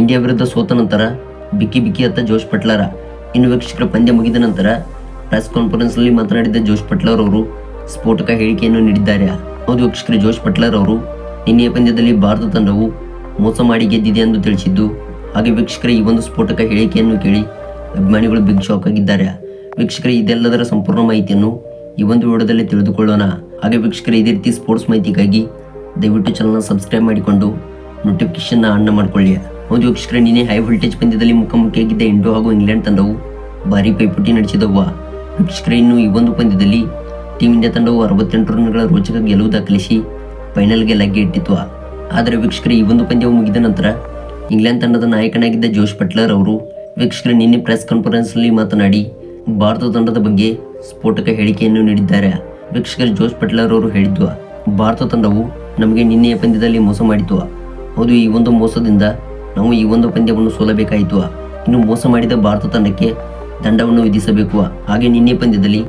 India ವಿರುದ್ಧ ಸೋತ ನಂತರ ಬಿಕ್ಕಿ ಬಿಕ್ಕಿ ಅತ್ತ ಜೋಶ್ ಪಟ್ಲಾರ. ಇನ್ನು ವೀಕ್ಷಕರ ಪಂದ್ಯ ಮುಗಿದ ನಂತರ ಪ್ರೆಸ್ ಕಾನ್ಫರೆನ್ಸ್ನಲ್ಲಿ ಮಾತನಾಡಿದ ಜೋಶ್ ಪಟ್ಲರ್ ಅವರು ಸ್ಫೋಟಕ ಹೇಳಿಕೆಯನ್ನು ನೀಡಿದ್ದಾರೆ. ಹೌದು ವೀಕ್ಷಕರು, ಜೋಶ್ ಪಟ್ಲರ್ ಅವರು ನಿನ್ನೆಯ ಪಂದ್ಯದಲ್ಲಿ ಭಾರತ ತಂಡವು ಮೋಸ ಮಾಡಿ ಗೆದ್ದಿದೆ ಎಂದು ತಿಳಿಸಿದ್ದು, ಹಾಗೆ ವೀಕ್ಷಕರ, ಈ ಒಂದು ಸ್ಫೋಟಕ ಹೇಳಿಕೆಯನ್ನು ಕೇಳಿ ಅಭಿಮಾನಿಗಳು ಬಿಗ್ ಶಾಕ್ ಆಗಿದ್ದಾರೆ. ವೀಕ್ಷಕರ, ಇದೆಲ್ಲದರ ಸಂಪೂರ್ಣ ಮಾಹಿತಿಯನ್ನು ಈ ಒಂದು ವಿಡಿಯೋದಲ್ಲಿ ತಿಳಿದುಕೊಳ್ಳೋಣ. ಹಾಗೆ ವೀಕ್ಷಕರ, ಇದೇ ರೀತಿ ಸ್ಪೋರ್ಟ್ಸ್ ಮಾಹಿತಿಗಾಗಿ ದಯವಿಟ್ಟು ಚಾನಲ್ನ ಸಬ್ಸ್ಕ್ರೈಬ್ ಮಾಡಿಕೊಂಡು ನೋಟಿಫಿಕೇಶನ್ನ ಆನ್ ಮಾಡಿಕೊಳ್ಳಿ. ಹೌದು ವೀಕ್ಷಕರೇ ನಿನ್ನೆ ಹೈ ವೋಲ್ಟೇಜ್ ಪಂದ್ಯದಲ್ಲಿ ಮುಖಾಮುಖಿಯಾಗಿದ್ದ ಇಂಡೋ ಹಾಗೂ ಇಂಗ್ಲೆಂಡ್ ತಂಡವು ಭಾರಿ ಪೈಪೋಟಿ ನಡೆಸಿದವು. ವೀಕ್ಷಕರೇ ಇನ್ನು ಈ ಒಂದು ಪಂದ್ಯದಲ್ಲಿ ಟೀಮ್ ಇಂಡಿಯಾ ತಂಡವು ಅರವತ್ತೆಂಟು ರನ್ಗಳ ರೋಚಕ ಗೆಲುವು ದಾಖಲಿಸಿ ಫೈನಲ್ಗೆ ಲಗ್ಗೆ ಇಟ್ಟಿತ್ತು. ಆದರೆ ವೀಕ್ಷಕರೇ, ಈ ಒಂದು ಪಂದ್ಯವು ಮುಗಿದ ನಂತರ ಇಂಗ್ಲೆಂಡ್ ತಂಡದ ನಾಯಕನಾಗಿದ್ದ ಜೋಶ್ ಪಟ್ಲರ್ ಅವರು ವೀಕ್ಷಕರೇ, ನಿನ್ನೆ ಪ್ರೆಸ್ ಕಾನ್ಫರೆನ್ಸ್ನಲ್ಲಿ ಮಾತನಾಡಿ ಭಾರತ ತಂಡದ ಬಗ್ಗೆ ಸ್ಫೋಟಕ ಹೇಳಿಕೆಯನ್ನು ನೀಡಿದ್ದಾರೆ. ವೀಕ್ಷಕರು, ಜೋಶ್ ಪಟ್ಲರ್ ಅವರು ಹೇಳಿದ್ದು, ಭಾರತ ತಂಡವು ನಮಗೆ ನಿನ್ನೆಯ ಪಂದ್ಯದಲ್ಲಿ ಮೋಸ ಮಾಡಿತು ಹೌದು, ಈ ಒಂದು ಮೋಸದಿಂದ ನಾವು ಈ ಒಂದು ಪಂದ್ಯವನ್ನು ಸೋಲಬೇಕಾಯಿತು. ಇನ್ನು ಮೋಸ ಮಾಡಿದ ಭಾರತ ತಂಡಕ್ಕೆ ದಂಡವನ್ನು ವಿಧಿಸಬೇಕು. ಹಾಗೆ ನಿನ್ನೆ ಪಂದ್ಯದಲ್ಲಿ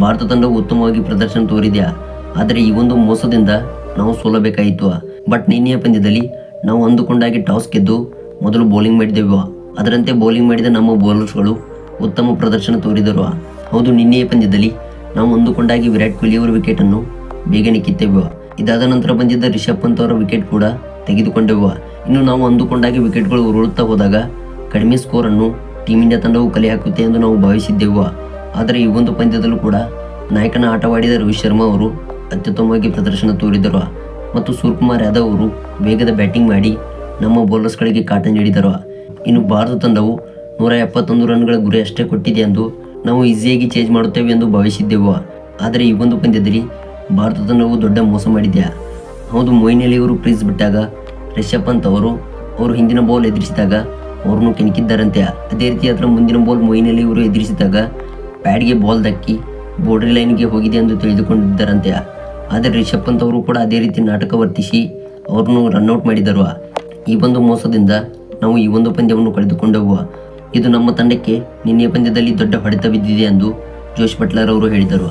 ಭಾರತ ತಂಡವು ಉತ್ತಮವಾಗಿ ಪ್ರದರ್ಶನ ತೋರಿದೆ. ಆದರೆ ಈ ಒಂದು ಮೋಸದಿಂದ ನಾವು ಸೋಲಬೇಕಾಯಿತು. ಬಟ್ ನಿನ್ನೆಯ ಪಂದ್ಯದಲ್ಲಿ ನಾವು ಅಂದುಕೊಂಡಾಗಿ ಟಾಸ್ ಗೆದ್ದು ಮೊದಲು ಬೌಲಿಂಗ್ ಮಾಡಿದೆವು. ಅದರಂತೆ ಬೌಲಿಂಗ್ ಮಾಡಿದ ನಮ್ಮ ಬೌಲರ್ಸ್ಗಳು ಉತ್ತಮ ಪ್ರದರ್ಶನ ತೋರಿದರು. ಹೌದು ನಿನ್ನೆಯ ಪಂದ್ಯದಲ್ಲಿ ನಾವು ಅಂದುಕೊಂಡಾಗಿ ವಿರಾಟ್ ಕೊಹ್ಲಿ ಅವರ ವಿಕೆಟನ್ನು ಬೇಗನೆ ಕಿತ್ತೆವು. ಇದಾದ ನಂತರ ಬಂದಿದ್ದ ರಿಷಬ್ ಪಂತ್ ಅವರ ವಿಕೆಟ್ ಕೂಡ ತೆಗೆದುಕೊಂಡೆವು. ಇನ್ನು ನಾವು ಅಂದುಕೊಂಡಾಗಿ ವಿಕೆಟ್ಗಳು ಉರುಳುತ್ತಾ ಹೋದಾಗ ಕಡಿಮೆ ಸ್ಕೋರನ್ನು ಟೀಮ್ ಇಂಡಿಯಾ ತಂಡವು ಕಲೆ ಹಾಕುತ್ತೆ ಎಂದು ನಾವು ಭಾವಿಸಿದ್ದೆವು. ಆದರೆ ಈ ಒಂದು ಪಂದ್ಯದಲ್ಲೂ ಕೂಡ ನಾಯಕನ ಆಟವಾಡಿದ ರೋಹಿತ್ ಶರ್ಮಾ ಅವರು ಅತ್ಯುತ್ತಮವಾಗಿ ಪ್ರದರ್ಶನ ತೋರಿದರು. ಮತ್ತು ಸೂರ್ಯಕುಮಾರ್ ಯಾದವ್ ಅವರು ವೇಗದ ಬ್ಯಾಟಿಂಗ್ ಮಾಡಿ ನಮ್ಮ ಬೌಲರ್ಸ್ಗಳಿಗೆ ಕಾಟ ನೀಡಿದರು. ಇನ್ನು ಭಾರತ ತಂಡವು ನೂರ ಎಪ್ಪತ್ತೊಂದು ರನ್ಗಳ ಗುರಿ ಅಷ್ಟೇ ಕೊಟ್ಟಿದೆ ಎಂದು ನಾವು ಈಸಿಯಾಗಿ ಚೇಂಜ್ ಮಾಡುತ್ತೇವೆ ಎಂದು ಭಾವಿಸಿದ್ದೆವು. ಆದರೆ ಈ ಒಂದು ಪಂದ್ಯದಲ್ಲಿ ಭಾರತ ತಂಡವು ದೊಡ್ಡ ಮೋಸ ಮಾಡಿದೆ. ಹೌದು ಮೊಯ್ನಲ್ಲಿ ಇವರು ಕ್ರೀಸ್ ಬಿಟ್ಟಾಗ ರಿಷಬ್ ಪಂತ್ ಅವರು ಅವರು ಹಿಂದಿನ ಬಾಲ್ ಎದುರಿಸಿದಾಗ ಅವ್ರನ್ನು ಕೆಣಕಿದ್ದಾರಂತೆ. ಅದೇ ರೀತಿ ಅದರ ಮುಂದಿನ ಬಾಲ್ ಮೊಯಿನ್ ಇವರು ಎದುರಿಸಿದಾಗ ಪ್ಯಾಡ್ಗೆ ಬಾಲ್ ದಕ್ಕಿ ಬೌಂಡ್ರಿ ಲೈನ್ಗೆ ಹೋಗಿದೆ ಎಂದು ತಿಳಿದುಕೊಂಡಿದ್ದಾರಂತೆ. ಆದರೆ ರಿಷಭ್ ಪಂತ್ ಅವರು ಕೂಡ ಅದೇ ರೀತಿ ನಾಟಕ ವರ್ತಿಸಿ ಅವ್ರನ್ನು ರನ್ಔಟ್ ಮಾಡಿದರು. ಈ ಒಂದು ಮೋಸದಿಂದ ನಾವು ಈ ಒಂದು ಪಂದ್ಯವನ್ನು ಕಳೆದುಕೊಂಡೆವು ಇದು ನಮ್ಮ ತಂಡಕ್ಕೆ ನಿನ್ನೆ ಪಂದ್ಯದಲ್ಲಿ ದೊಡ್ಡ ಹೊಡೆತ ಬಿದ್ದಿದೆ ಎಂದು ಜೋಶ್ ಬಟ್ಲರ್ ಅವರು ಹೇಳಿದರು.